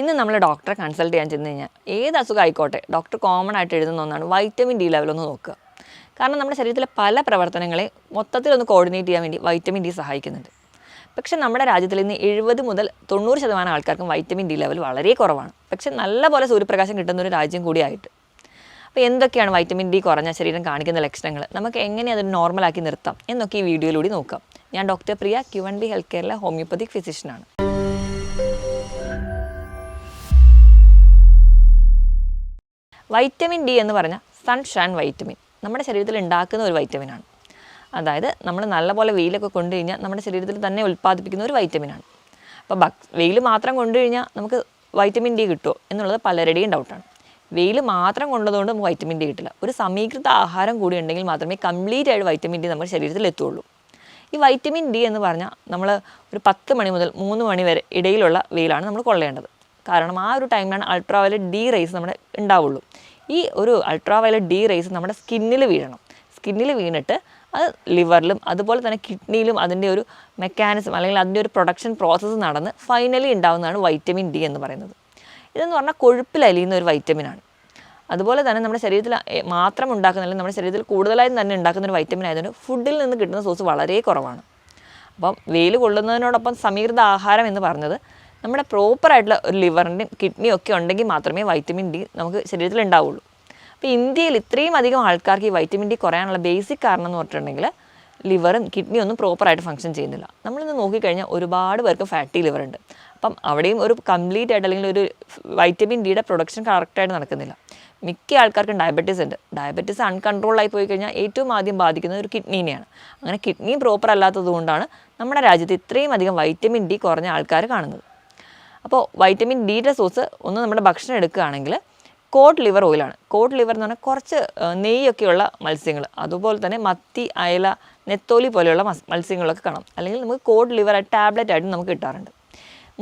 ഇന്ന് നമ്മൾ ഡോക്ടറെ കൺസൾട്ട് ചെയ്യാൻ ചെന്ന് കഴിഞ്ഞാൽ ഏത് അസുഖം ആയിക്കോട്ടെ ഡോക്ടർ കോമൺ ആയിട്ട് എഴുതുന്ന ഒന്നാണ് വൈറ്റമിൻ ഡി ലെവൽ ഒന്ന് നോക്കുക. കാരണം നമ്മുടെ ശരീരത്തിലെ പല പ്രവർത്തനങ്ങളെ മൊത്തത്തിലൊന്ന് കോർഡിനേറ്റ് ചെയ്യാൻ വേണ്ടി വൈറ്റമിൻ ഡി സഹായിക്കുന്നുണ്ട്. പക്ഷെ നമ്മുടെ രാജ്യത്തിൽ ഇന്ന് എഴുപത് മുതൽ തൊണ്ണൂറ് ശതമാനം ആൾക്കാർക്കും വൈറ്റമിൻ ഡി ലെവൽ വളരെ കുറവാണ്. പക്ഷേ നല്ലപോലെ സൂര്യപ്രകാശം കിട്ടുന്ന ഒരു രാജ്യം കൂടിയായിട്ട് അപ്പോൾ എന്തൊക്കെയാണ് വൈറ്റമിൻ ഡി കുറഞ്ഞ ശരീരം കാണിക്കുന്ന ലക്ഷണങ്ങൾ നമുക്ക് എങ്ങനെ അത് നോർമലാക്കി നിർത്താം? എന്നൊക്കെ ഈ വീഡിയോയിലൂടെ നോക്കാം. ഞാൻ doctor Priya Q one B health കെയറിലെ homeopathic ഫിസിഷ്യനാണ് വൈറ്റമിൻ ഡി എന്ന് പറഞ്ഞാൽ സൺഷൈൻ വൈറ്റമിൻ നമ്മുടെ ശരീരത്തിൽ ഉണ്ടാക്കുന്ന ഒരു വൈറ്റമിനാണ് അതായത് നമ്മൾ നല്ലപോലെ വെയിലൊക്കെ കൊണ്ടു കഴിഞ്ഞാൽ നമ്മുടെ ശരീരത്തിൽ തന്നെ ഉൽപ്പാദിപ്പിക്കുന്ന ഒരു വൈറ്റമിനാണ് അപ്പോൾ വെയിൽ മാത്രം കൊണ്ടു കഴിഞ്ഞാൽ നമുക്ക് വൈറ്റമിൻ ഡി കിട്ടുമോ എന്നുള്ളത് പലരുടെയും ഡൗട്ടാണ് വെയിൽ മാത്രം കൊണ്ടതുകൊണ്ട് നമുക്ക് വൈറ്റമിൻ ഡി കിട്ടില്ല. ഒരു സമീകൃത ആഹാരം കൂടി ഉണ്ടെങ്കിൽ മാത്രമേ കംപ്ലീറ്റ് ആയിട്ട് വൈറ്റമിൻ ഡി നമ്മുടെ ശരീരത്തിൽ എത്തുള്ളൂ. ഈ വൈറ്റമിൻ ഡി എന്ന് പറഞ്ഞാൽ നമ്മൾ ഒരു പത്ത് മണി മുതൽ മൂന്ന് മണി വരെ ഇടയിലുള്ള വെയിലാണ് നമ്മൾ കൊള്ളേണ്ടത്. കാരണം ആ ഒരു ടൈമിലാണ് അൾട്രാവയലറ്റ് ഡി റേസ് നമ്മുടെ ഉണ്ടാവുള്ളൂ. ഈ ഒരു അൾട്രാ വയലറ്റ് ഡി റേസ് നമ്മുടെ സ്കിന്നിൽ വീഴണം. സ്കിന്നിൽ വീണിട്ട് അത് ലിവറിലും അതുപോലെ തന്നെ കിഡ്നിയിലും അതിന്റെ ഒരു മെക്കാനിസം അല്ലെങ്കിൽ അതിന്റെ ഒരു പ്രൊഡക്ഷൻ പ്രോസസ്സ് നടന്ന് ഫൈനലി ഉണ്ടാകുന്നതാണ് വൈറ്റമിൻ ഡി എന്ന് പറയുന്നത്. ഇതെന്ന് പറഞ്ഞാൽ കൊഴുപ്പിൽ അലിയുന്ന ഒരു വൈറ്റമിനാണ് അതുപോലെ തന്നെ നമ്മുടെ ശരീരത്തിൽ മാത്രം ഉണ്ടാക്കുന്നില്ല നമ്മുടെ ശരീരത്തിൽ കൂടുതലായും തന്നെ ഉണ്ടാക്കുന്ന ഒരു വൈറ്റമിൻ ആയതുകൊണ്ട് ഫുഡിൽ നിന്ന് കിട്ടുന്ന സോഴ്സ് വളരെ കുറവാണ്. അപ്പം വെയിൽ കൊള്ളുന്നതിനോടൊപ്പം സമീകൃത ആഹാരം എന്ന് പറഞ്ഞത് നമ്മുടെ പ്രോപ്പറായിട്ടുള്ള ഒരു ലിവറിന്റെയും കിഡ്നിയും ഒക്കെ ഉണ്ടെങ്കിൽ മാത്രമേ വൈറ്റമിൻ ഡി നമുക്ക് ശരീരത്തിൽ ഉണ്ടാവുള്ളൂ. അപ്പോൾ ഇന്ത്യയിൽ ഇത്രയും അധികം ആൾക്കാർക്ക് ഈ വൈറ്റമിൻ ഡി കുറയാനുള്ള ബേസിക് കാരണം എന്ന് പറഞ്ഞിട്ടുണ്ടെങ്കിൽ ലിവറും കിഡ്നിയും ഒന്നും പ്രോപ്പറായിട്ട് ഫങ്ഷൻ ചെയ്യുന്നില്ല. നമ്മളിന്ന് നോക്കിക്കഴിഞ്ഞാൽ ഒരുപാട് പേർക്ക് ഫാറ്റി ലിവർ ഉണ്ട്. അപ്പം അവിടെയും ഒരു കംപ്ലീറ്റ് ആയിട്ട് അല്ലെങ്കിൽ ഒരു വൈറ്റമിൻ ഡിയുടെ പ്രൊഡക്ഷൻ കറക്റ്റായിട്ട് നടക്കുന്നില്ല. മിക്ക ആൾക്കാർക്കും ഡയബറ്റീസ് ഉണ്ട്. ഡയബറ്റീസ് അൺകൺട്രോളായി പോയി കഴിഞ്ഞാൽ ഏറ്റവും ആദ്യം ബാധിക്കുന്നത് ഒരു കിഡ്നീനെയാണ് അങ്ങനെ കിഡ്നി പ്രോപ്പർ അല്ലാത്തത് കൊണ്ടാണ് നമ്മുടെ രാജ്യത്ത് ഇത്രയും അധികം വൈറ്റമിൻ ഡി കുറഞ്ഞ ആൾക്കാർ കാണുന്നത്. അപ്പോൾ വൈറ്റമിൻ ഡിയുടെ സോഴ്സ് ഒന്ന് നമ്മുടെ ഭക്ഷണം എടുക്കുകയാണെങ്കിൽ കോഡ് ലിവർ ഓയിലാണ് കോഡ് ലിവർ എന്ന് പറഞ്ഞാൽ കുറച്ച് നെയ്യൊക്കെയുള്ള മത്സ്യങ്ങൾ. അതുപോലെ തന്നെ മത്തി അയല നെത്തോലി പോലെയുള്ള മത്സ്യങ്ങളൊക്കെ കാണും. അല്ലെങ്കിൽ നമുക്ക് കോഡ് ലിവർ ടാബ്ലറ്റ് ആയിട്ട് നമുക്ക് കിട്ടാറുണ്ട്.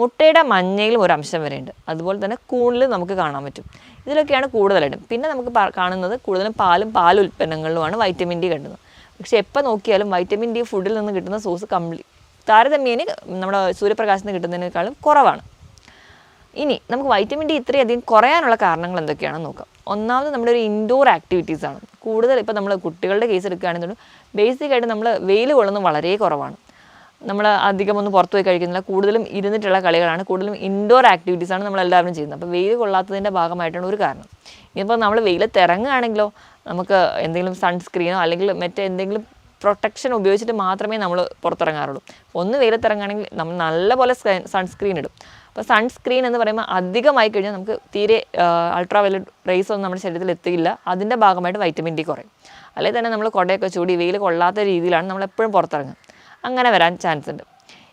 മുട്ടയുടെ മഞ്ഞയിലും ഒരു അംശം വരെയുണ്ട്. അതുപോലെ തന്നെ കൂണിൽ നമുക്ക് കാണാൻ പറ്റും. ഇതിലൊക്കെയാണ് കൂടുതലായിട്ടും. പിന്നെ നമുക്ക് കാണുന്നത് കൂടുതലും പാലും പാൽ ഉൽപ്പന്നങ്ങളിലുമാണ് വൈറ്റമിൻ ഡി കിട്ടുന്നത് പക്ഷേ എപ്പോൾ നോക്കിയാലും വൈറ്റമിൻ ഡി ഫുഡിൽ നിന്ന് കിട്ടുന്ന സോഴ്സ് കംപ്ലീറ്റ് താരതമ്യേന നമ്മുടെ സൂര്യപ്രകാശത്തിന് കിട്ടുന്നതിനേക്കാളും കുറവാണ്. ഇനി നമുക്ക് വൈറ്റമിൻ ഡി ഇത്രയധികം കുറയാനുള്ള കാരണങ്ങൾ എന്തൊക്കെയാണെന്ന് നോക്കാം. ഒന്നാമത് നമ്മുടെ ഒരു ഇൻഡോർ ആക്ടിവിറ്റീസ് ആണ്. കൂടുതൽ ഇപ്പോൾ നമ്മൾ കുട്ടികളുടെ കേസ് എടുക്കുകയാണെന്നുണ്ടെങ്കിൽ ബേസിക് ആയിട്ട് നമ്മൾ വെയിൽ കൊള്ളുന്നത് വളരെ കുറവാണ്. നമ്മൾ അധികമൊന്നും പുറത്ത് പോയി കഴിക്കുന്നില്ല കൂടുതലും ഇരുന്നിട്ടുള്ള കളികളാണ് കൂടുതലും ഇൻഡോർ ആക്ടിവിറ്റീസാണ് നമ്മൾ എല്ലാവരും ചെയ്യുന്നത്. അപ്പോൾ വെയിൽ കൊള്ളാത്തതിന്റെ ഭാഗമായിട്ടാണ് ഒരു കാരണം. ഇനിയിപ്പോൾ നമ്മൾ വെയിലത്ത് ഇറങ്ങുകയാണെങ്കിലോ നമുക്ക് എന്തെങ്കിലും സൺസ്ക്രീനോ അല്ലെങ്കിൽ മറ്റേ എന്തെങ്കിലും പ്രൊട്ടക്ഷൻ ഉപയോഗിച്ചിട്ട് മാത്രമേ നമ്മൾ പുറത്തിറങ്ങാറുള്ളൂ. ഒന്ന് വെയിലത്തിറങ്ങുകയാണെങ്കിൽ നമ്മൾ നല്ലപോലെ സൺസ്ക്രീൻ ഇടും. അപ്പോൾ സൺസ്ക്രീൻ എന്ന് പറയുമ്പോൾ അധികമായി കഴിഞ്ഞാൽ നമുക്ക് തീരെ അൾട്രാ വയലറ്റ് റേസ് ഒന്നും നമ്മുടെ ശരീരത്തിൽ എത്തിയില്ല. അതിന്റെ ഭാഗമായിട്ട് വൈറ്റമിൻ ഡി കുറയും. അല്ലെങ്കിൽ തന്നെ നമ്മൾ കുടയൊക്കെ ചൂടി വെയിൽ കൊള്ളാത്ത രീതിയിലാണ് നമ്മൾ എപ്പോഴും പുറത്തിറങ്ങുക. അങ്ങനെ വരാൻ ചാൻസ് ഉണ്ട്.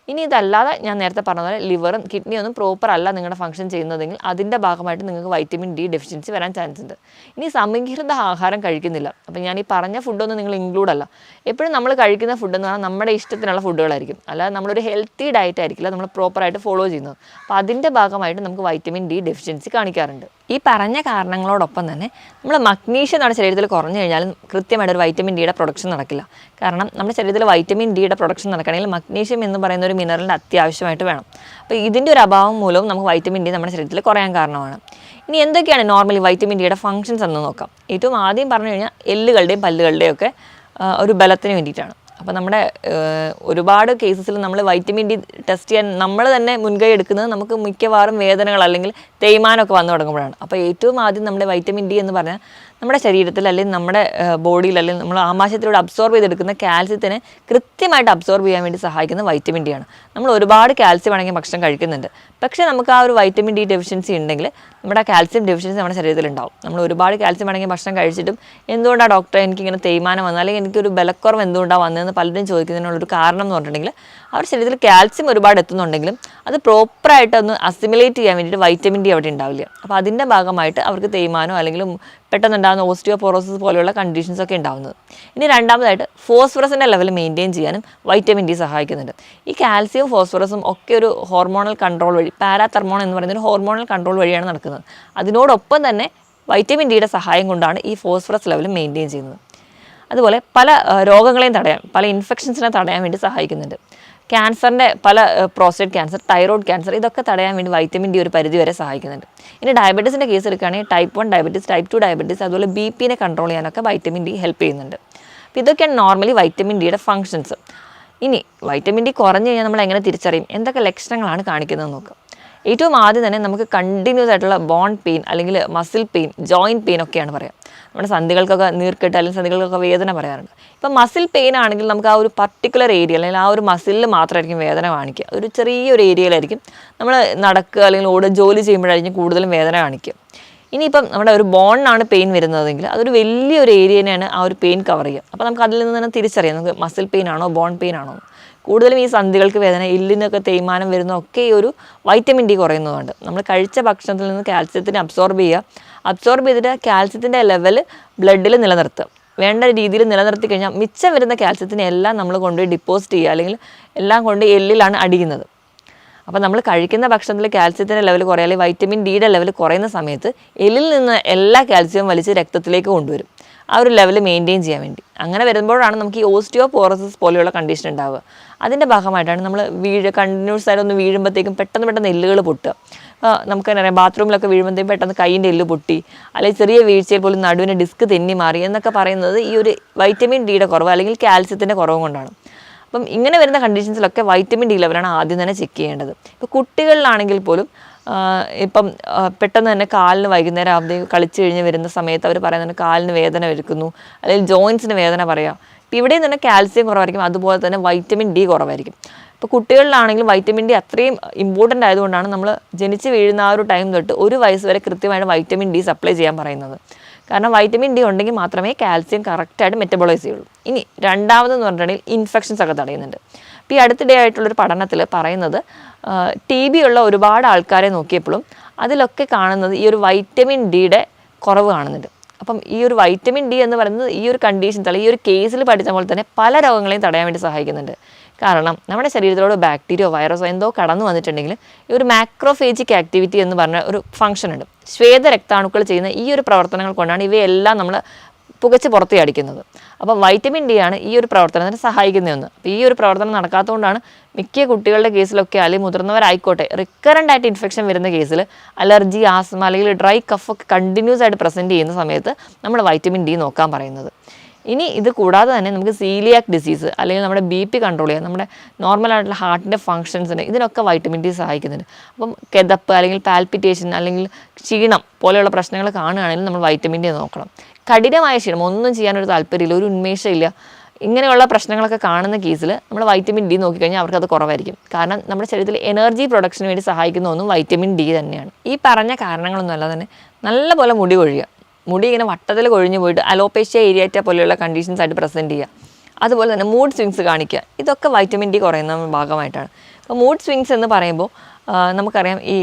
ഇനി ഇതല്ലാതെ ഞാൻ നേരത്തെ പറഞ്ഞ പോലെ ലിവറും കിഡ്നിയൊന്നും പ്രോപ്പർ അല്ല നിങ്ങളുടെ ഫംഗ്ഷൻ ചെയ്യുന്നതെങ്കിൽ അതിന്റെ ഭാഗമായിട്ട് നിങ്ങൾക്ക് വൈറ്റമിൻ ഡി ഡെഫിഷ്യൻസി വരാൻ ചാൻസ് ഉണ്ട്. ഇനി സമീകൃത ആഹാരം കഴിക്കുന്നില്ല. അപ്പം ഞാൻ ഈ പറഞ്ഞ ഫുഡൊന്നും നിങ്ങൾ ഇൻക്ലൂഡ് അല്ല. എപ്പോഴും നമ്മൾ കഴിക്കുന്ന ഫുഡ് എന്ന് പറഞ്ഞാൽ നമ്മുടെ ഇഷ്ടത്തിനുള്ള ഫുഡുകളായിരിക്കും അല്ലാതെ നമ്മളൊരു ഹെൽത്തി ഡയറ്റ് ആയിരിക്കില്ല നമ്മൾ പ്രോപ്പറായിട്ട് ഫോളോ ചെയ്യുന്നത്. അപ്പോൾ അതിന്റെ ഭാഗമായിട്ട് നമുക്ക് വൈറ്റമിൻ ഡി ഡെഫിഷ്യൻസി കാണിക്കാറുണ്ട്. ഈ പറഞ്ഞ കാരണങ്ങളോടൊപ്പം തന്നെ നമ്മൾ മഗ്നീഷ്യം നമ്മുടെ ശരീരത്തിൽ കുറഞ്ഞു കഴിഞ്ഞാലും കൃത്യമായിട്ട് ഒരു വൈറ്റമിൻ ഡിയുടെ പ്രൊഡക്ഷൻ നടക്കില്ല. കാരണം നമ്മുടെ ശരീരത്തിൽ വൈറ്റമിൻ ഡിയുടെ പ്രൊഡക്ഷൻ നടക്കണമെങ്കിൽ മഗ്നീഷ്യം എന്ന് പറയുന്ന ഒരു മിനറലിന്റെ അത്യാവശ്യമായിട്ട് വേണം. അപ്പോൾ ഇതിന്റെ ഒരു അഭാവം മൂലവും നമുക്ക് വൈറ്റമിൻ ഡി നമ്മുടെ ശരീരത്തിൽ കുറയാൻ കാരണമാണ്. ഇനി എന്തൊക്കെയാണ് നോർമലി വൈറ്റമിൻ ഡിയുടെ ഫങ്ഷൻസ് എന്ന് നോക്കാം. ഏറ്റവും ആദ്യം പറഞ്ഞു കഴിഞ്ഞാൽ എല്ലുകളുടെയും പല്ലുകളുടെയും ഒക്കെ ഒരു ബലത്തിന് വേണ്ടിയിട്ടാണ്. അപ്പോൾ നമ്മുടെ ഒരുപാട് കേസസിൽ നമ്മൾ വൈറ്റമിൻ ഡി ടെസ്റ്റ് ചെയ്യാൻ നമ്മൾ തന്നെ മുൻകൈ എടുക്കുന്നത് നമുക്ക് മിക്കവാറും വേദനകൾ അല്ലെങ്കിൽ തേയ്മാനമൊക്കെ വന്നു തുടങ്ങുമ്പോഴാണ്. അപ്പോൾ ഏറ്റവും ആദ്യം നമ്മുടെ വൈറ്റമിൻ ഡി എന്ന് പറഞ്ഞാൽ നമ്മുടെ ശരീരത്തിൽ അല്ലെങ്കിൽ നമ്മുടെ ബോഡിയിൽ അല്ലെങ്കിൽ നമ്മൾ ആമാശയത്തിലൂടെ അബ്സോർബ് ചെയ്തെടുക്കുന്ന കാൽസ്യത്തിനെ കൃത്യമായിട്ട് അബ്സോർബ് ചെയ്യാൻ വേണ്ടി സഹായിക്കുന്ന വൈറ്റമിൻ ഡി ആണ്. നമ്മൾ ഒരുപാട് കാൽസ്യം അടങ്ങിയ ഭക്ഷണം കഴിക്കുന്നുണ്ട്. പക്ഷേ നമുക്ക് ആ ഒരു വൈറ്റമിൻ ഡി ഡെഫിഷ്യൻസി ഉണ്ടെങ്കിൽ നമ്മുടെ കാൽസ്യം ഡെഫിഷ്യൻസി നമ്മുടെ ശരീരത്തിൽ ഉണ്ടാവും. നമ്മൾ ഒരുപാട് കാൽസ്യം അടങ്ങിയ ഭക്ഷണം കഴിച്ചിട്ടും എന്തുകൊണ്ടാണ് ഡോക്ടറെ എനിക്കിങ്ങനെ തേയ്മാനം വന്നത്? അല്ലെങ്കിൽ എനിക്കൊരു ബലക്കുറവ് എന്തുകൊണ്ടാണ് വന്നതെന്ന് പലരും ചോദിക്കുന്നതിനുള്ളൊരു കാരണം എന്ന് പറഞ്ഞിട്ടുണ്ടെങ്കിൽ അവരുടെ ശരീരത്തിൽ കാൽസ്യം ഒരുപാട് എത്തുന്നുണ്ടെങ്കിലും അത് പ്രോപ്പറായിട്ട് ഒന്ന് അസിമുലേറ്റ് ചെയ്യാൻ വേണ്ടിയിട്ട് വൈറ്റമിൻ ഡി അവിടെ ഉണ്ടാവില്ല. അപ്പോൾ അതിന്റെ ഭാഗമായിട്ട് അവർക്ക് തേയ്മാനോ അല്ലെങ്കിൽ പെട്ടെന്നുണ്ടാകുന്ന ഓസ്റ്റിയോപോറോസിസ് പോലെയുള്ള കണ്ടീഷൻസ് ഒക്കെ ഉണ്ടാകുന്നത് ഇനി രണ്ടാമതായിട്ട് ഫോസ്ഫറസിന്റെ ലെവൽ മെയിന്റെയിൻ ചെയ്യാനും വൈറ്റമിൻ ഡി സഹായിക്കുന്നുണ്ട്. ഈ കാൽസ്യവും ഫോസ്ഫറസും ഒക്കെ ഒരു ഹോർമോണൽ കൺട്രോൾ വഴി പാരാതെർമോൺ എന്ന് പറയുന്ന ഒരു ഹോർമോണൽ കൺട്രോൾ വഴിയാണ് നടക്കുന്നത്. അതിനോടൊപ്പം തന്നെ വൈറ്റമിൻ ഡിയുടെ സഹായം കൊണ്ടാണ് ഈ ഫോസ്ഫറസ് ലെവൽ മെയിന്റെയിൻ ചെയ്യുന്നത്. അതുപോലെ പല രോഗങ്ങളെയും തടയാൻ പല ഇൻഫെക്ഷൻസിനെ തടയാൻ വേണ്ടി സഹായിക്കുന്നുണ്ട്. ക്യാൻസറിന്റെ പല പ്രോസ്റ്റേറ്റ് ക്യാൻസർ തൈറോയ്ഡ് ക്യാൻസർ ഇതൊക്കെ തടയാൻ വേണ്ടി വൈറ്റമിൻ ഡി ഒരു പരിധി വരെ സഹായിക്കുന്നുണ്ട്. ഇനി ഡയബറ്റീസിന്റെ കേസ് എടുക്കുകയാണെങ്കിൽ type one diabetes type two diabetes അതുപോലെ ബി പിനെ കൺട്രോൾ ചെയ്യാനൊക്കെ വൈറ്റമിൻ ഡി ഹെൽപ്പ് ചെയ്യുന്നുണ്ട്. അപ്പോൾ ഇതൊക്കെയാണ് നോർമലി വൈറ്റമിൻ ഡിയുടെ ഫങ്ഷൻസ് ഇനി വൈറ്റമിൻ ഡി കുറഞ്ഞു കഴിഞ്ഞാൽ നമ്മൾ എങ്ങനെ തിരിച്ചറിയും? എന്തൊക്കെ ലക്ഷണങ്ങളാണ് കാണിക്കുന്നത് നോക്കുക ഏറ്റവും ആദ്യം തന്നെ നമുക്ക് കണ്ടിന്യൂസ് ആയിട്ടുള്ള ബോൺ പെയിൻ അല്ലെങ്കിൽ മസിൽ പെയിൻ ജോയിന്റ് പെയിൻ ഒക്കെയാണ് പറയാം. നമ്മുടെ സന്ധികൾക്കൊക്കെ നീർക്കെട്ട് അല്ലെങ്കിൽ സന്ധികൾക്കൊക്കെ വേദന പറയാറുണ്ട്. ഇപ്പം മസിൽ പെയിൻ ആണെങ്കിൽ നമുക്ക് ആ ഒരു പർട്ടിക്കുലർ ഏരിയ അല്ലെങ്കിൽ ആ ഒരു മസിലിൽ മാത്രമായിരിക്കും വേദന കാണിക്കുക. ഒരു ചെറിയൊരു ഏരിയയിലായിരിക്കും നമ്മൾ നടക്കുക അല്ലെങ്കിൽ ഓടുക ജോലി ചെയ്യുമ്പോഴായിരിക്കും കൂടുതലും വേദന കാണിക്കുക. ഇനിയിപ്പം നമ്മുടെ ഒരു ബോണിനാണ് പെയിൻ വരുന്നതെങ്കിൽ അതൊരു വലിയൊരു ഏരിയനെയാണ് ആ ഒരു പെയിൻ കവർ ചെയ്യുക. അപ്പോൾ നമുക്ക് അതിൽ നിന്ന് തന്നെ തിരിച്ചറിയാം. നമുക്ക് മസിൽ പെയിൻ ആണോ ബോൺ പെയിൻ ആണോ. കൂടുതലും ഈ സന്ധികൾക്ക് വേദന എല്ലിനൊക്കെ തേയ്മാനം വരുന്നതൊക്കെ ഈ ഒരു വൈറ്റമിൻ ഡി കുറയുന്നതുകൊണ്ട്. നമ്മൾ കഴിച്ച ഭക്ഷണത്തിൽ നിന്ന് കാൽസ്യത്തിന് അബ്സോർബ് ചെയ്യുക. അബ്സോർബ് ചെയ്തിട്ട് കാൽസ്യത്തിന്റെ ലെവൽ ബ്ലഡിൽ നിലനിർത്തുക. വേണ്ട രീതിയിൽ നിലനിർത്തി കഴിഞ്ഞാൽ മിച്ചം വരുന്ന കാൽസ്യത്തിനെ എല്ലാം നമ്മൾ കൊണ്ടുപോയി ഡിപ്പോസിറ്റ് ചെയ്യുക. അല്ലെങ്കിൽ എല്ലാം കൊണ്ട് എല്ലിലാണ് അടിക്കുന്നത് അപ്പോൾ നമ്മൾ കഴിക്കുന്ന ഭക്ഷണത്തിൽ കാൽസ്യത്തിന്റെ ലെവൽ കുറയാൽ വൈറ്റമിൻ ഡിയുടെ ലെവൽ കുറയുന്ന സമയത്ത് എല്ലിൽ നിന്ന് എല്ലാ കാൽസ്യവും വലിച്ച് രക്തത്തിലേക്ക് കൊണ്ടുവരും. ആ ഒരു ലെവൽ മെയിന്റെയിൻ ചെയ്യാൻ വേണ്ടി. അങ്ങനെ വരുമ്പോഴാണ് നമുക്ക് ഈ ഓസ്റ്റിയോ പോറസസ് പോലെയുള്ള കണ്ടീഷൻ ഉണ്ടാവുക. അതിന്റെ ഭാഗമായിട്ടാണ് നമ്മൾ വീഴ് കണ്ടിന്യൂസ് ആയിട്ട് ഒന്ന് വീഴുമ്പോഴത്തേക്കും പെട്ടെന്ന് പെട്ടെന്ന് എല്ലുകൾ പൊട്ടുക. നമുക്ക് തന്നെ അറിയാം ബാത്റൂമിലൊക്കെ വീഴുമ്പോഴത്തേക്കും പെട്ടെന്ന് കൈയിന്റെ എല്ല് പൊട്ടി അല്ലെങ്കിൽ ചെറിയ വീഴ്ചയിൽ പോലും നടുവിന് ഡിസ്ക് തെന്നി മാറി എന്നൊക്കെ പറയുന്നത് ഈ ഒരു വൈറ്റമിൻ ഡിയുടെ കുറവ് അല്ലെങ്കിൽ കാൽസ്യത്തിന്റെ കുറവ് കൊണ്ടാണ്. അപ്പം ഇങ്ങനെ വരുന്ന കണ്ടീഷൻസിലൊക്കെ വൈറ്റമിൻ ഡി ലെവലാണ് ആദ്യം തന്നെ ചെക്ക് ചെയ്യേണ്ടത്. ഇപ്പോൾ കുട്ടികളിലാണെങ്കിൽ പോലും ഇപ്പം പെട്ടെന്ന് തന്നെ കാലിന് വൈകുന്നേരം ആവുമ്പോൾ കളിച്ചു കഴിഞ്ഞ് വരുന്ന സമയത്ത് അവർ പറയുന്നുണ്ട് കാലിന് വേദന എടുക്കുന്നു. അല്ലെങ്കിൽ ജോയിൻസിന് വേദന പറയാം. ഇപ്പം ഇവിടെയും തന്നെ കാൽസ്യം കുറവായിരിക്കും. അതുപോലെ തന്നെ വൈറ്റമിൻ ഡി കുറവായിരിക്കും. ഇപ്പോൾ കുട്ടികളിലാണെങ്കിലും വൈറ്റമിൻ ഡി അത്രയും ഇമ്പോർട്ടന്റ് ആയതുകൊണ്ടാണ് നമ്മൾ ജനിച്ച് വീഴുന്ന ആ ഒരു ടൈം തൊട്ട് ഒരു വയസ്സ് വരെ കൃത്യമായിട്ട് വൈറ്റമിൻ ഡി സപ്ലൈ ചെയ്യാൻ പറയുന്നത്. കാരണം വൈറ്റമിൻ ഡി ഉണ്ടെങ്കിൽ മാത്രമേ കാൽസ്യം കറക്റ്റായിട്ട് മെറ്റബോളൈസ് ചെയ്യുള്ളൂ. ഇനി രണ്ടാമതെന്ന് പറഞ്ഞിട്ടുണ്ടെങ്കിൽ ഇൻഫെക്ഷൻസ് ഒക്കെ തടയുന്നുണ്ട്. ഇപ്പോൾ ഈ അടുത്തിടെ ആയിട്ടുള്ളൊരു പഠനത്തിൽ പറയുന്നത് ടി ബി ഉള്ള ഒരുപാട് ആൾക്കാരെ നോക്കിയപ്പോഴും അതിലൊക്കെ കാണുന്നത് ഈ ഒരു വൈറ്റമിൻ ഡിയുടെ കുറവ് കാണുന്നുണ്ട്. അപ്പം ഈ ഒരു വൈറ്റമിൻ ഡി എന്ന് പറയുന്നത് ഈ ഒരു കണ്ടീഷൻ തള്ളി ഈ ഒരു കേസിൽ പഠിച്ച പോലെ തന്നെ പല രോഗങ്ങളെയും തടയാൻ വേണ്ടി സഹായിക്കുന്നുണ്ട്. കാരണം നമ്മുടെ ശരീരത്തിലോട് ബാക്ടീരിയോ വൈറസോ എന്തോ കടന്നു വന്നിട്ടുണ്ടെങ്കിൽ ഈ ഒരു മാക്രോഫേജിക് ആക്ടിവിറ്റി എന്ന് പറഞ്ഞ ഒരു ഫംഗ്ഷൻ ഉണ്ട്. ശ്വേത രക്താണുക്കൾ ചെയ്യുന്ന ഈ ഒരു പ്രവർത്തനങ്ങൾ കൊണ്ടാണ് ഇവയെല്ലാം നമ്മൾ പുകച്ച് പുറത്തേ അടിക്കുന്നത്. അപ്പോൾ വൈറ്റമിൻ ഡി ആണ് ഈ ഒരു പ്രവർത്തനത്തിന് സഹായിക്കുന്നതെന്ന്. അപ്പോൾ ഈ ഒരു പ്രവർത്തനം നടക്കാത്തതുകൊണ്ടാണ് മിക്ക കുട്ടികളുടെ കേസിലൊക്കെ അല്ലെങ്കിൽ മുതിർന്നവരായിക്കോട്ടെ റിക്കറന്റ് ആയിട്ട് ഇൻഫെക്ഷൻ വരുന്ന കേസിൽ അലർജി ആസ്മ അല്ലെങ്കിൽ ഡ്രൈ കഫ് ഒക്കെ കണ്ടിന്യൂസ് ആയിട്ട് പ്രസന്റ് ചെയ്യുന്ന സമയത്ത് നമ്മൾ വൈറ്റമിൻ ഡി നോക്കാൻ പറയുന്നത്. ഇനി ഇത് കൂടാതെ തന്നെ നമുക്ക് സീലിയാക് ഡിസീസ് അല്ലെങ്കിൽ നമ്മുടെ ബി പി കൺട്രോൾ ചെയ്യാൻ നമ്മുടെ നോർമലായിട്ടുള്ള ഹാർട്ടിന്റെ ഫങ്ഷൻസിന് ഇതിനൊക്കെ വൈറ്റമിൻ ഡി സഹായിക്കുന്നുണ്ട്. അപ്പം കിതപ്പ് അല്ലെങ്കിൽ പാൽപിറ്റേഷൻ അല്ലെങ്കിൽ ക്ഷീണം പോലെയുള്ള പ്രശ്നങ്ങൾ കാണുകയാണെങ്കിൽ നമ്മൾ വൈറ്റമിൻ ഡി നോക്കണം. കഠിനമായ ക്ഷീണം ഒന്നും ചെയ്യാനൊരു താല്പര്യമില്ല ഒരു ഉന്മേഷമില്ല. ഇങ്ങനെയുള്ള പ്രശ്നങ്ങളൊക്കെ കാണുന്ന കേസിൽ നമ്മൾ വൈറ്റമിൻ ഡി നോക്കിക്കഴിഞ്ഞാൽ അവർക്ക് അത് കുറവായിരിക്കും. കാരണം നമ്മുടെ ശരീരത്തിൽ എനർജി പ്രൊഡക്ഷന് വേണ്ടി സഹായിക്കുന്ന ഒന്നും വൈറ്റമിൻ ഡി തന്നെയാണ്. ഈ പറഞ്ഞ കാരണങ്ങളൊന്നും അല്ലാതെ തന്നെ നല്ലപോലെ മുടി കൊഴിയുക. മുടി ഇങ്ങനെ വട്ടത്തിൽ കൊഴിഞ്ഞു പോയിട്ട് അലോപേഷ്യ ഏരിയാറ്റ പോലെയുള്ള കണ്ടീഷൻസ് ആയിട്ട് പ്രസന്റ് ചെയ്യുക. അതുപോലെ തന്നെ മൂഡ് സ്വിങ്സ് കാണിക്കുക. ഇതൊക്കെ വൈറ്റമിൻ ഡി കുറയുന്ന ഭാഗമായിട്ടാണ്. അപ്പോൾ മൂഡ് സ്വിങ്സ് എന്ന് പറയുമ്പോൾ നമുക്കറിയാം ഈ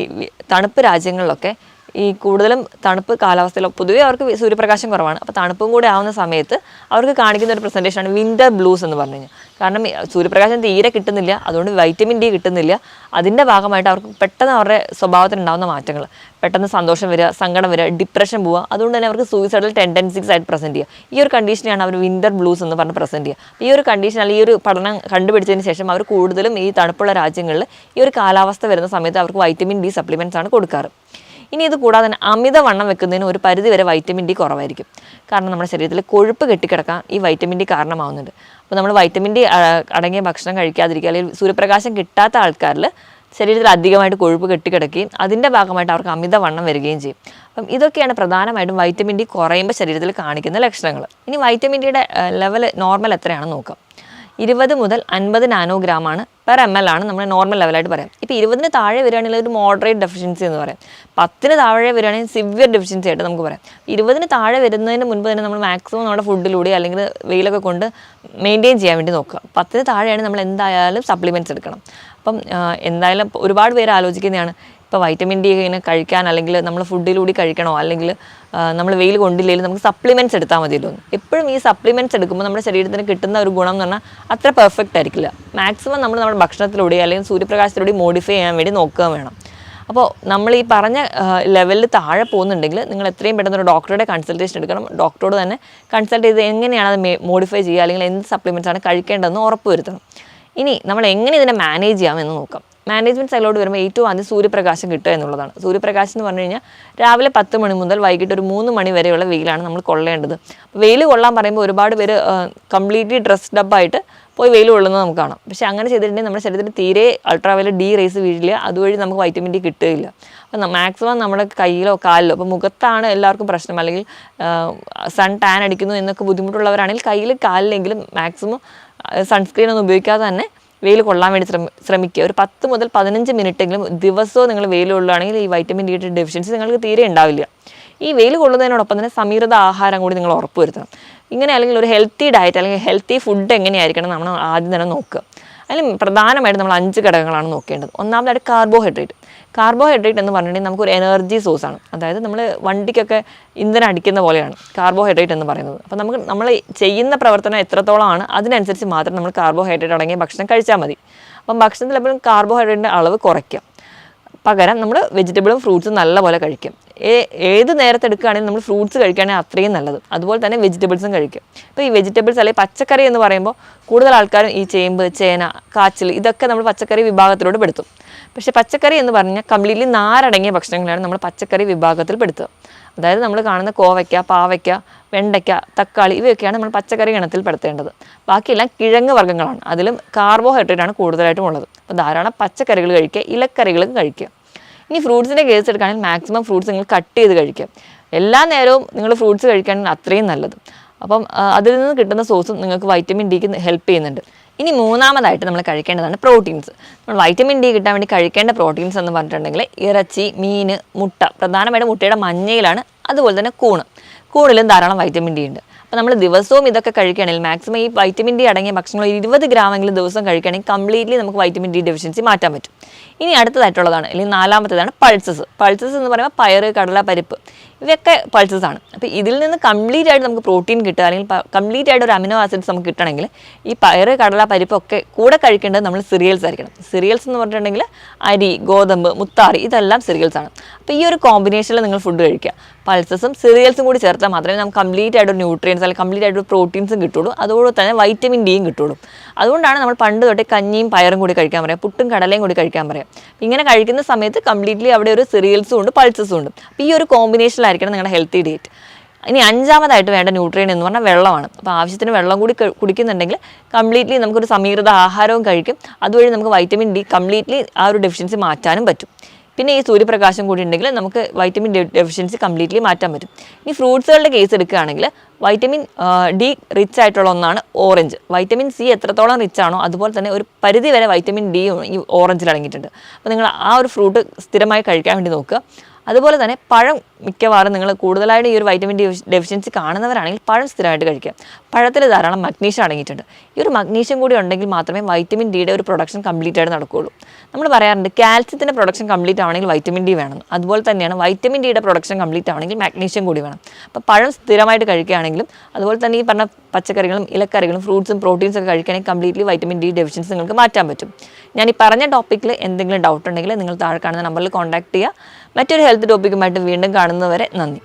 തണുപ്പ് രാജ്യങ്ങളിലൊക്കെ ഈ കൂടുതലും തണുപ്പ് കാലാവസ്ഥയിൽ പൊതുവേ അവർക്ക് സൂര്യപ്രകാശം കുറവാണ്. അപ്പോൾ തണുപ്പും കൂടെ ആവുന്ന സമയത്ത് അവർക്ക് കാണിക്കുന്ന ഒരു പ്രസന്റേഷനാണ് വിന്റർ ബ്ലൂസ് എന്ന് പറഞ്ഞു കഴിഞ്ഞാൽ. കാരണം സൂര്യപ്രകാശം തീരെ കിട്ടുന്നില്ല അതുകൊണ്ട് വൈറ്റമിൻ ഡി കിട്ടുന്നില്ല. അതിന്റെ ഭാഗമായിട്ട് അവർക്ക് പെട്ടെന്ന് അവരുടെ സ്വഭാവത്തിനുണ്ടാകുന്ന മാറ്റങ്ങൾ. പെട്ടെന്ന് സന്തോഷം വരിക സങ്കടം വരിക ഡിപ്രഷൻ പോവുക. അതുകൊണ്ട് തന്നെ അവർക്ക് സൂയിസൈഡൽ ടെൻഡൻസീസ് ആയിട്ട് പ്രസന്റ് ചെയ്യുക. ഈ ഒരു കണ്ടീഷനെയാണ് അവർ വിന്റർ ബ്ലൂസ് എന്ന് പറഞ്ഞ് പ്രസന്റ് ചെയ്യുക. ഈ ഒരു കണ്ടീഷൻ അല്ലെങ്കിൽ ഈ ഒരു പഠനം കണ്ടുപിടിച്ചതിന് ശേഷം അവർ കൂടുതലും ഈ തണുപ്പുള്ള രാജ്യങ്ങളിൽ ഈ ഒരു കാലാവസ്ഥ വരുന്ന സമയത്ത് അവർക്ക് വൈറ്റമിൻ ഡി സപ്ലിമെന്റ്സ് ആണ് കൊടുക്കാറ്. ഇനി ഇത് കൂടാതെ തന്നെ അമിതവണ്ണം വെക്കുന്നതിന് ഒരു പരിധി വരെ വൈറ്റമിൻ ഡി കുറവായിരിക്കും. കാരണം നമ്മുടെ ശരീരത്തിൽ കൊഴുപ്പ് കെട്ടിക്കിടക്കാൻ ഈ വൈറ്റമിൻ ഡി കാരണമാവുന്നുണ്ട്. അപ്പോൾ നമ്മൾ വൈറ്റമിൻ ഡി അടങ്ങിയ ഭക്ഷണം കഴിക്കാതിരിക്കുക അല്ലെങ്കിൽ സൂര്യപ്രകാശം കിട്ടാത്ത ആൾക്കാരിൽ ശരീരത്തിൽ അധികമായിട്ട് കൊഴുപ്പ് കെട്ടിക്കിടക്കുകയും അതിന്റെ ഭാഗമായിട്ട് അവർക്ക് അമിതവണ്ണം വരികയും ചെയ്യും. അപ്പം ഇതൊക്കെയാണ് പ്രധാനമായിട്ടും വൈറ്റമിൻ ഡി കുറയുമ്പോൾ ശരീരത്തിൽ കാണിക്കുന്ന ലക്ഷണങ്ങൾ. ഇനി വൈറ്റമിൻ ഡിയുടെ ലെവൽ നോർമൽ എത്രയാണെന്ന് നോക്കാം. ഇരുപത് മുതൽ അൻപത് നാനോഗ്രാമാണ് പെർ എം എൽ ആണ് നമ്മൾ നോർമൽ ലെവലായിട്ട് പറയാം. ഇപ്പോൾ ഇരുപതിന് താഴെ വരികയാണെങ്കിൽ ഒരു മോഡറേറ്റ് ഡെഫിഷ്യൻസി എന്ന് പറയാം. പത്തിന് താഴെ വരികയാണെങ്കിൽ സിവിയർ ഡെഫിഷ്യൻസി ആയിട്ട് നമുക്ക് പറയാം. ഇരുപതിന് താഴെ വരുന്നതിന് മുൻപ് തന്നെ നമ്മൾ മാക്സിമം നമ്മുടെ ഫുഡിലൂടെ അല്ലെങ്കിൽ വെയിലൊക്കെ കൊണ്ട് മെയിന്റെയിൻ ചെയ്യാൻ വേണ്ടി നോക്കുക. പത്തിന് താഴെയാണ് നമ്മൾ എന്തായാലും സപ്ലിമെന്റ്സ് എടുക്കണം. അപ്പം എന്തായാലും ഒരുപാട് പേര് ആലോചിക്കുന്നതാണ് ഇപ്പോൾ വൈറ്റമിൻ ഡി ഇങ്ങനെ കഴിക്കാൻ അല്ലെങ്കിൽ നമ്മൾ ഫുഡിലൂടെ കഴിക്കണോ? അല്ലെങ്കിൽ നമ്മൾ വെയിൽ കൊണ്ടില്ലെങ്കിലും നമുക്ക് സപ്ലിമെന്റ്സ് എടുത്താൽ മതിയല്ലോ. എപ്പോഴും ഈ സപ്ലിമെന്റ്സ് എടുക്കുമ്പോൾ നമ്മുടെ ശരീരത്തിന് കിട്ടുന്ന ഒരു ഗുണം എന്ന് പറഞ്ഞാൽ അത്ര പെർഫെക്റ്റ് ആയിരിക്കില്ല. മാക്സിമം നമ്മൾ നമ്മുടെ ഭക്ഷണത്തിലൂടെ അല്ലെങ്കിൽ സൂര്യപ്രകാശത്തിലൂടെ മോഡിഫൈ ചെയ്യാൻ വേണ്ടി നോക്കുക വേണം. അപ്പോൾ നമ്മൾ ഈ പറഞ്ഞ ലെവലിൽ താഴെ പോകുന്നുണ്ടെങ്കിൽ നിങ്ങൾ എത്രയും പെട്ടെന്ന് ഒരു ഡോക്ടറുടെ കൺസൾട്ടേഷൻ എടുക്കണം. ഡോക്ടറോട് തന്നെ കൺസൾട്ട് ചെയ്ത് എങ്ങനെയാണ് അത് മോഡിഫൈ ചെയ്യുക അല്ലെങ്കിൽ എന്ത് സപ്ലിമെന്റ്സ് ആണ് കഴിക്കേണ്ടതെന്ന് ഉറപ്പ് വരുത്തണം. ഇനി നമ്മൾ എങ്ങനെ ഇതിനെ മാനേജ് ചെയ്യാമെന്ന് നോക്കാം. മാനേജ്മെന്റ് സൈഡിലോട്ട് വരുമ്പോൾ ഏറ്റവും ആദ്യം സൂര്യപ്രകാശം കിട്ടുക എന്നുള്ളതാണ്. സൂര്യപ്രകാശം എന്ന് പറഞ്ഞു കഴിഞ്ഞാൽ രാവിലെ പത്ത് മണി മുതൽ വൈകിട്ട് ഒരു മൂന്ന് മണി വരെയുള്ള വെയിലാണ് നമ്മൾ കൊള്ളേണ്ടത്. വെയിൽ കൊള്ളാൻ പറയുമ്പോൾ ഒരുപാട് പേര് കംപ്ലീറ്റ്ലി ഡ്രസ്ഡ് അപ്പ് ആയിട്ട് പോയി വെയിൽ കൊള്ളുന്നത് നമുക്ക് കാണാം. പക്ഷേ അങ്ങനെ ചെയ്തിട്ടുണ്ടെങ്കിൽ നമ്മുടെ ശരീരത്തിൽ തീരെ അൾട്രാവയലറ്റ് ഡി റേസ് വീഴില്ല. അതുവഴി നമുക്ക് വൈറ്റമിൻ ഡി കിട്ടുകയില്ല. അപ്പം മാക്സിമം നമ്മുടെ കയ്യിലോ കാലിലോ അപ്പോൾ മുഖത്താണ് എല്ലാവർക്കും പ്രശ്നം. അല്ലെങ്കിൽ സൺ ടാൻ അടിക്കുന്നു എന്നൊക്കെ ബുദ്ധിമുട്ടുള്ളവരാണെങ്കിൽ കയ്യിൽ കാലിലെങ്കിലും മാക്സിമം സൺസ്ക്രീൻ ഒന്നും ഉപയോഗിക്കാതെ തന്നെ വെയിൽ കൊള്ളാൻ വേണ്ടി ശ്രമി ശ്രമിക്കുക. ഒരു പത്ത് മുതൽ പതിനഞ്ച് മിനിറ്റെങ്കിലും ദിവസവും നിങ്ങൾ വെയിൽ കൊള്ളുകയാണെങ്കിൽ ഈ വൈറ്റമിൻ ഡിയുടെ ഡെഫിഷ്യൻസി നിങ്ങൾക്ക് തീരെ ഉണ്ടാവില്ല. ഈ വെയിൽ കൊള്ളുന്നതിനോടൊപ്പം തന്നെ സമീകൃത ആഹാരം കൂടി നിങ്ങൾ ഉറപ്പുവരുത്തണം. ഇങ്ങനെ അല്ലെങ്കിൽ ഒരു ഹെൽത്തി ഡയറ്റ് അല്ലെങ്കിൽ ഹെൽത്തി ഫുഡ് എങ്ങനെയായിരിക്കണം നമ്മൾ ആദ്യം തന്നെ നോക്കുക. അതിൽ പ്രധാനമായിട്ട് നമ്മൾ അഞ്ച് ഘടകങ്ങളാണ് നോക്കേണ്ടത്. ഒന്നാമതായിട്ട് കാർബോഹൈഡ്രേറ്റ് കാർബോഹൈഡ്രേറ്റ് എന്ന് പറഞ്ഞിട്ടുണ്ടെങ്കിൽ നമുക്കൊരു എനർജി സോഴ്സാണ് അതായത് നമ്മൾ വണ്ടിക്കൊക്കെ ഇന്ധനം അടിക്കുന്ന പോലെയാണ് കാർബോഹൈഡ്രേറ്റ് എന്ന് പറയുന്നത്. അപ്പോൾ നമുക്ക് നമ്മൾ ചെയ്യുന്ന പ്രവർത്തനം എത്രത്തോളമാണ് അതിനനുസരിച്ച് മാത്രം നമ്മൾ കാർബോഹൈഡ്രേറ്റ് അടങ്ങിയ ഭക്ഷണം കഴിച്ചാൽ മതി. അപ്പം ഭക്ഷണത്തിൽ എപ്പോഴും കാർബോഹൈഡ്രേറ്റിന്റെ അളവ് കുറയ്ക്കുക പകരം നമ്മൾ വെജിറ്റബിളും ഫ്രൂട്ട്സും നല്ലപോലെ കഴിക്കും. ഏത് നേരത്തെ എടുക്കുകയാണെങ്കിൽ നമ്മൾ ഫ്രൂട്ട്സ് കഴിക്കുകയാണെങ്കിൽ അത്രയും നല്ലത്. അതുപോലെ തന്നെ വെജിറ്റബിൾസും കഴിക്കും. ഇപ്പോൾ ഈ വെജിറ്റബിൾസ് അല്ലെങ്കിൽ പച്ചക്കറി എന്ന് പറയുമ്പോൾ കൂടുതൽ ആൾക്കാരും ഈ ചേമ്പ് ചേന കാച്ചിൽ ഇതൊക്കെ നമ്മൾ പച്ചക്കറി വിഭാഗത്തിലോട്ട് പെടുത്തും. പക്ഷേ പച്ചക്കറി എന്ന് പറഞ്ഞാൽ കംപ്ലീറ്റ്ലി നാരടങ്ങിയ ഭക്ഷണങ്ങളാണ് നമ്മൾ പച്ചക്കറി വിഭാഗത്തിൽ പെടുത്തുക. അതായത് നമ്മൾ കാണുന്ന കോവയ്ക്ക പാവയ്ക്ക വെണ്ടയ്ക്ക തക്കാളി ഇവയൊക്കെയാണ് നമ്മൾ പച്ചക്കറി ഗണത്തിൽ പെടുത്തേണ്ടത്. ബാക്കിയെല്ലാം കിഴങ്ങ് വർഗങ്ങളാണ്. അതിലും കാർബോഹൈഡ്രേറ്റ് ആണ് കൂടുതലായിട്ടും ഉള്ളത്. അപ്പോൾ ധാരാളം പച്ചക്കറികൾ കഴിക്കുക ഇലക്കറികളും കഴിക്കുക. ഇനി ഫ്രൂട്ട്സിന്റെ കേസ് എടുക്കുകയാണെങ്കിൽ മാക്സിമം ഫ്രൂട്ട്സ് നിങ്ങൾ കട്ട് ചെയ്ത് കഴിക്കുക. എല്ലാ നേരവും നിങ്ങൾ ഫ്രൂട്ട്സ് കഴിക്കുകയാണെങ്കിൽ അത്രയും നല്ലത്. അപ്പം അതിൽ നിന്ന് കിട്ടുന്ന സോസും നിങ്ങൾക്ക് വൈറ്റമിൻ ഡിക്ക് ഹെൽപ്പ് ചെയ്യുന്നുണ്ട്. ഇനി മൂന്നാമതായിട്ട് നമ്മൾ കഴിക്കേണ്ടതാണ് പ്രോട്ടീൻസ്. നമ്മൾ വൈറ്റമിൻ ഡി കിട്ടാൻ വേണ്ടി കഴിക്കേണ്ട പ്രോട്ടീൻസ് എന്ന് പറഞ്ഞിട്ടുണ്ടെങ്കിൽ ഇറച്ചി മീൻ മുട്ട. പ്രധാനമായിട്ടും മുട്ടയുടെ മഞ്ഞയിലാണ് അതുപോലെ തന്നെ കൂണ്. കൂണിലും ധാരാളം വൈറ്റമിൻ ഡി ഉണ്ട്. അപ്പോൾ നമ്മൾ ദിവസവും ഇതൊക്കെ കഴിക്കുകയാണെങ്കിൽ മാക്സിമം ഈ വൈറ്റമിൻ ഡി അടങ്ങിയ ഭക്ഷണങ്ങൾ ഇരുപത് ഗ്രാമെങ്കിലും ദിവസം കഴിക്കുകയാണെങ്കിൽ കംപ്ലീറ്റ്ലി നമുക്ക് വൈറ്റമിൻ ഡി ഡെഫിഷ്യൻസി മാറ്റാൻ പറ്റും. ഇനി അടുത്തതായിട്ടുള്ളതാണ് അല്ലെങ്കിൽ നാലാമത്തേതാണ് പൾസസ് പൾസസ് എന്ന് പറയുമ്പോൾ പയറ് കടല പരിപ്പ് ഇവയൊക്കെ പൾസസ് ആണ്. അപ്പോൾ ഇതിൽ നിന്ന് കംപ്ലീറ്റ് ആയിട്ട് നമുക്ക് പ്രോട്ടീൻ കിട്ടുക അല്ലെങ്കിൽ കംപ്ലീറ്റ് ആയിട്ട് ഒരു അമിനോ ആസിഡ്സ് നമുക്ക് കിട്ടണമെങ്കിൽ ഈ പയറ് കടല പരിപ്പൊക്കെ കൂടെ കഴിക്കേണ്ടത് നമ്മൾ സിറിയൽസ് ആയിരിക്കണം. സിറിയൽസ് എന്ന് പറഞ്ഞിട്ടുണ്ടെങ്കിൽ അരി ഗോതമ്പ് മുത്താറി ഇതെല്ലാം സിറിയൽസ് ആണ്. അപ്പോൾ ഈ ഒരു കോമ്പിനേഷനിൽ നിങ്ങൾ ഫുഡ് കഴിക്കുക. പൾസസും സിറിയൽസും കൂടി ചേർത്താൽ മാത്രമേ നമുക്ക് കംപ്ലീറ്റ് ആയിട്ട് ന്യൂട്രിയൻസ് അല്ലെങ്കിൽ കംപ്ലീറ്റ് ആയിട്ട് പ്രോട്ടീൻസും കിട്ടുള്ളൂ. അതുപോലെ തന്നെ വൈറ്റമിൻ ഡിയും കിട്ടുള്ളൂ. അതുകൊണ്ടാണ് നമ്മൾ പണ്ട് തൊട്ടേ കഞ്ഞിയും പയറും കൂടി കഴിക്കാൻ പറയാം പുട്ടും കടലയും കൂടി കഴിക്കാൻ പറയാം. ഇങ്ങനെ കഴിക്കുന്ന സമയത്ത് കംപ്ലീറ്റ്ലി അവിടെ ഒരു സിറിയൽസും ഉണ്ട് പൾസസും ഉണ്ട്. അപ്പോൾ ഈ ഒരു കോമ്പിനേഷനിലായിരിക്കണം നിങ്ങളുടെ ഹെൽത്തി ഡേറ്റ്. ഇനി അഞ്ചാമതായിട്ട് വേണ്ട ന്യൂട്രിയൻ എന്ന് പറഞ്ഞാൽ വെള്ളമാണ്. അപ്പോൾ ആവശ്യത്തിന് വെള്ളം കൂടി കുടിക്കുന്നുണ്ടെങ്കിൽ കംപ്ലീറ്റ്ലി നമുക്കൊരു സമീകൃത ആഹാരവും കഴിക്കും. അതുവഴി നമുക്ക് വൈറ്റമിൻ ഡി കംപ്ലീറ്റ്ലി ആ ഒരു ഡെഫിഷ്യൻസി മാറ്റാനും പറ്റും. പിന്നെ ഈ സൂര്യപ്രകാശം കൂടി ഉണ്ടെങ്കിൽ നമുക്ക് വൈറ്റമിൻ ഡി ഡെഫിഷ്യൻസി കംപ്ലീറ്റ്ലി മാറ്റാൻ പറ്റും. ഇനി ഫ്രൂട്ട്സുകളുടെ കേസ് എടുക്കുകയാണെങ്കിൽ വൈറ്റമിൻ ഡി റിച്ച് ആയിട്ടുള്ള ഒന്നാണ് ഓറഞ്ച്. വൈറ്റമിൻ സി എത്രത്തോളം റിച്ച് ആണോ അതുപോലെ തന്നെ ഒരു പരിധി വരെ വൈറ്റമിൻ ഡി ഈ ഓറഞ്ചിൽ അടങ്ങിയിട്ടുണ്ട്. അപ്പോൾ നിങ്ങൾ ആ ഒരു ഫ്രൂട്ട് സ്ഥിരമായി കഴിക്കാൻ വേണ്ടി നോക്കുക. അതുപോലെ തന്നെ പഴം മിക്കവാറും നിങ്ങൾ കൂടുതലായിട്ട് ഈ ഒരു വൈറ്റമിൻ ഡി ഡെഫിഷ്യൻസി കാണുന്നവരാണെങ്കിൽ പഴം സ്ഥിരമായിട്ട് കഴിക്കുക. പഴത്തിൽ ധാരാളം മഗ്നീഷ്യം അടങ്ങിയിട്ടുണ്ട്. ഈ ഒരു മഗ്നീഷ്യം കൂടി ഉണ്ടെങ്കിൽ മാത്രമേ വൈറ്റമിൻ ഡിയുടെ ഒരു പ്രൊഡക്ഷൻ കംപ്ലീറ്റ് ആയിട്ട് നടക്കുകയുള്ളൂ. നമ്മൾ പറയാറുണ്ട് കാൽസ്യത്തിന്റെ പ്രൊഡക്ഷൻ കംപ്ലീറ്റ് ആവണമെങ്കിൽ വൈറ്റമിൻ ഡി വേണം. അതുപോലെ തന്നെയാണ് വൈറ്റമിൻ ഡിയുടെ പ്രൊഡക്ഷൻ കംപ്ലീറ്റ് ആവണമെങ്കിൽ മാഗ്നീഷ്യം കൂടി വേണം. അപ്പോൾ പഴം സ്ഥിരമായിട്ട് കഴിക്കുകയാണെങ്കിലും അതുപോലെ തന്നെ ഈ പറഞ്ഞ പച്ചക്കറികളും ഇലക്കറികളും ഫ്രൂട്ട്സും പ്രോട്ടീൻസ് ഒക്കെ കഴിക്കുകയാണെങ്കിൽ കംപ്ലീറ്റ്ലി വൈറ്റമിൻ ഡി ഡെഫിഷ്യൻസ് നിങ്ങൾക്ക് മാറ്റാൻ പറ്റും. ഞാൻ ഈ പറഞ്ഞ ടോപ്പിക്കിൽ എന്തെങ്കിലും ഡൗട്ട് ഉണ്ടെങ്കിൽ നിങ്ങൾ താഴെ കാണുന്ന നമ്പറിൽ കോൺടാക്ട് ചെയ്യുക. മറ്റൊരു ഹെൽത്ത് ടോപ്പിക്കുമായിട്ട് വീണ്ടും കാണുന്നവരെ നന്ദി.